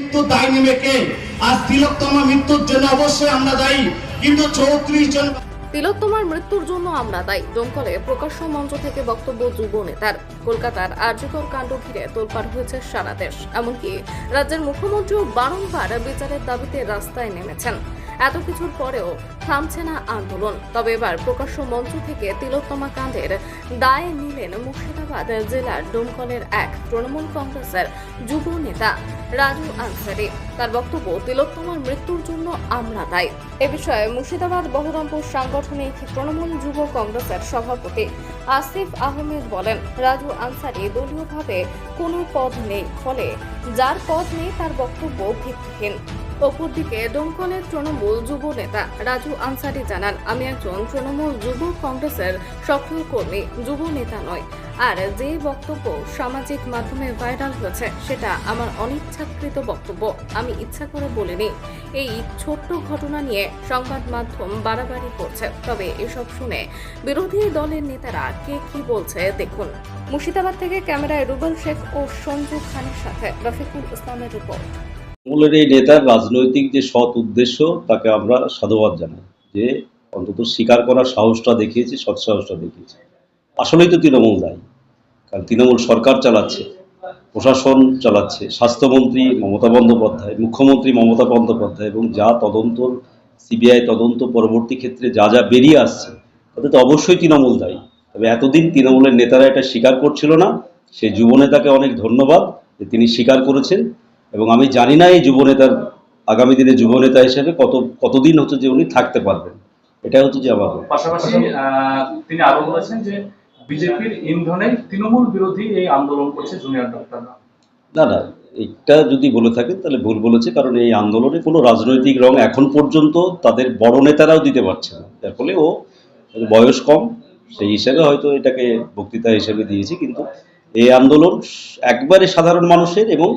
মৃত্যু দায় নেবে কে? আজ তিলোত্তমা মৃত্যুর জন্য অবশ্যই আমরা দায়ী, কিন্তু চৌত্রিশ জন তিলোত্তমার মৃত্যুর জন্য আমরা দায়ী। দমকলে প্রকাশ্য মঞ্চ থেকে বক্তব্য যুব নেতার। কলকাতার আর্যকর কাণ্ড ঘিরে তোলপাড় হয়েছে সারা দেশ। এমনকি রাজ্যের মুখ্যমন্ত্রীও বারংবার বিচারের দাবিতে রাস্তায় নেমেছেন। এত কিছুর পরেও থামছে না আন্দোলন। তবে এবার প্রকাশ্য মঞ্চ থেকে তিলোত্তমা কাণ্ডের দায় নিলেন মুর্শিদাবাদ জেলার ডোমকলের এক তৃণমূল কংগ্রেসের যুব নেতা রাজু আনসারি। তার বক্তব্য, তিলোত্তমার মৃত্যুর জন্য আমরা দায়ী। এ বিষয়ে মুর্শিদাবাদ বহরমপুর সাংগঠনিক তৃণমূল যুব কংগ্রেসের সভাপতি আসিফ আহমেদ বলেন, রাজু আনসারি দলীয়ভাবে কোনো পদ নেই, ফলে যার পদ নেই তার বক্তব্য ভিত্তিহীন। অপরদিকে দমকলের তৃণমূল যুব নেতা রাজু আনসারি জানান, আমি একজন তৃণমূল যুব কংগ্রেসের সক্রিয় কর্মী, যুব নেতা নয় আর যে বক্তব্য সামাজিক মাধ্যমে ভাইরাল হয়েছে, সেটা আমার অনিচ্ছাকৃত বক্তব্য। আমি ইচ্ছা করে বলিনি। এই ছোট্ট ঘটনা নিয়ে সংবাদ মাধ্যম বাড়াবাড়ি করছে। তবে এসব শুনে বিরোধী দলের নেতারা কে কি বলছে দেখুন। মুর্শিদাবাদ থেকে ক্যামেরায় রুবেল শেখ ও সঞ্জু খানের সাথে রফিকুল ইসলামের রিপোর্ট। তৃণমূলের এই নেতার রাজনৈতিক যে সৎ উদ্দেশ্য, তাকে আমরা সাধুবাদ জানাই যে অন্তত স্বীকার করার সাহসটা দেখিয়েছে, সৎ সাহসটা দেখিয়েছে। আসলেই তো তৃণমূল দায়ী, কারণ তৃণমূল সরকার চালাচ্ছে, প্রশাসন চালাচ্ছে, স্বাস্থ্যমন্ত্রী মমতা বন্দ্যোপাধ্যায়, মুখ্যমন্ত্রী মমতা বন্দ্যোপাধ্যায় এবং যা তদন্ত, সিবিআই তদন্ত পরবর্তী ক্ষেত্রে যা যা বেরিয়ে আসছে, তাতে তো অবশ্যই তৃণমূল দায়ী। তবে এতদিন তৃণমূলের নেতারা এটা স্বীকার করছিল না, সেই যুবনেতাকে অনেক ধন্যবাদ যে তিনি স্বীকার করেছেন। এবং আমি জানি না এই যুবনেতার আগামী দিনে যুবনেতা হিসেবে কত কতদিন হচ্ছে যে উনি থাকতে পারবেন। এটা হচ্ছে যে আমার পাশাপাশি তিনি আরও বলেছেন যে বিজেপির ইন্ধনে তৃণমূল বিরোধী এই আন্দোলন করছে জুনিয়র ডাক্তাররা না না এটা যদি বলে থাকেন তাহলে ভুল বলেছে কারণ এই আন্দোলনে কোনো রাজনৈতিক রং এখন পর্যন্ত তাদের বড় নেতারাও দিতে পারছে না। যার ফলে ও বয়স কম সেই হিসেবে হয়তো এটাকে বক্তৃতা হিসেবে দিয়েছি কিন্তু এই আন্দোলন একবারে সাধারণ মানুষের এবং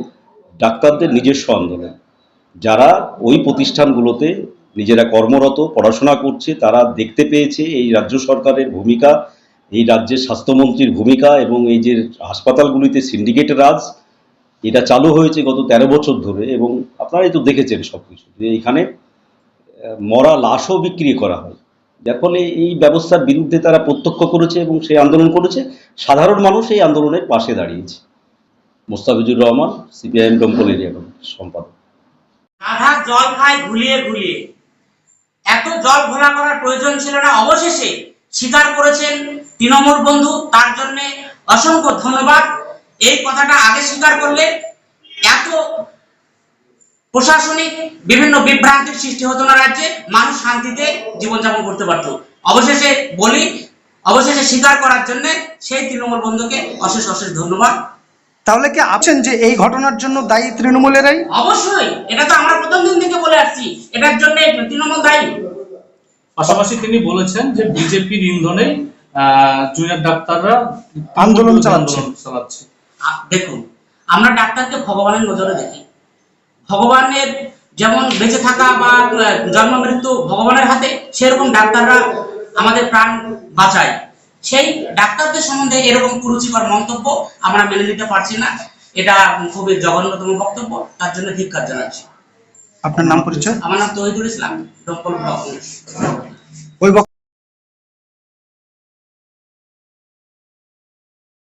ডাক্তারদের নিজস্ব আন্দোলন। যারা ওই প্রতিষ্ঠানগুলোতে নিজেরা কর্মরত, পড়াশোনা করছে, তারা দেখতে পেয়েছে এই রাজ্য সরকারের ভূমিকা, এই রাজ্যের স্বাস্থ্যমন্ত্রীর ভূমিকা এবং এই যে হাসপাতালগুলিতে সিন্ডিকেট রাজ, এটা চালু হয়েছে গত তেরো বছর ধরে এবং আপনারাই তো দেখেছেন সব কিছু যে এখানে মরা লাশও বিক্রি করা হয়। যার ফলে এই ব্যবস্থার বিরুদ্ধে তারা প্রত্যক্ষ করেছে এবং সেই আন্দোলন করেছে। সাধারণ মানুষ এই আন্দোলনের পাশে দাঁড়িয়েছে। মোস্তাফিজুর রহমান, সিপিআইএম ডম্পল এরিয়া সম্পাদক। আধা জল খায় ঘুলিয়ে ঘুলিয়ে। এত জল ঘোলা করার প্রয়োজন ছিল না, অবশেষে স্বীকার করেছেন তৃণমূল বন্ধু। তার জন্য অসংখ্য ধন্যবাদ। এই কথাটা আগে স্বীকার করলে এত প্রশাসনিক বিভিন্ন বিভ্রান্তির সৃষ্টি হতো না রাজ্যে। মানুষ শান্তিতে জীবনযাপন করতে পারত। অবশেষে বলি, অবশেষে স্বীকার করার জন্য সেই তৃণমূল বন্ধুকে অশেষ অশেষ ধন্যবাদ। তাহলে কি আছেন যে এই ঘটনার জন্য দায়ী তৃণমূলেরাই? অবশ্যই। এটা তো আমরা প্রথম দিন থেকে বলে আসছি। এটার জন্য তৃণমূল দায়ী। পাশাপাশি তিনি বলেছেন যে বিজেপির ইন্ধনে আহ, জুনিয়র ডাক্তাররা আন্দোলন চালাচ্ছে। চালাচ্ছে। দেখুন আমরা ডাক্তারকে ভগবানের নজরে দেখি। ভগবানের যেমন বেঁচে থাকা বা জন্ম মৃত্যু ভগবানের হাতে সেরকম ডাক্তাররা আমাদের প্রাণ বাঁচায়। সেই ডাক্তারদের সম্বন্ধে এরকম কুরুচিকর মন্তব্য আমরা মেনে নিতে পারছি না। এটা খুবই জঘন্যতম বক্তব্য তার জন্য ধিক্ষার জানাচ্ছি। আপনার নাম পরিচয়? আমার নাম তহিদুল ইসলাম ডম্পল ব্লক।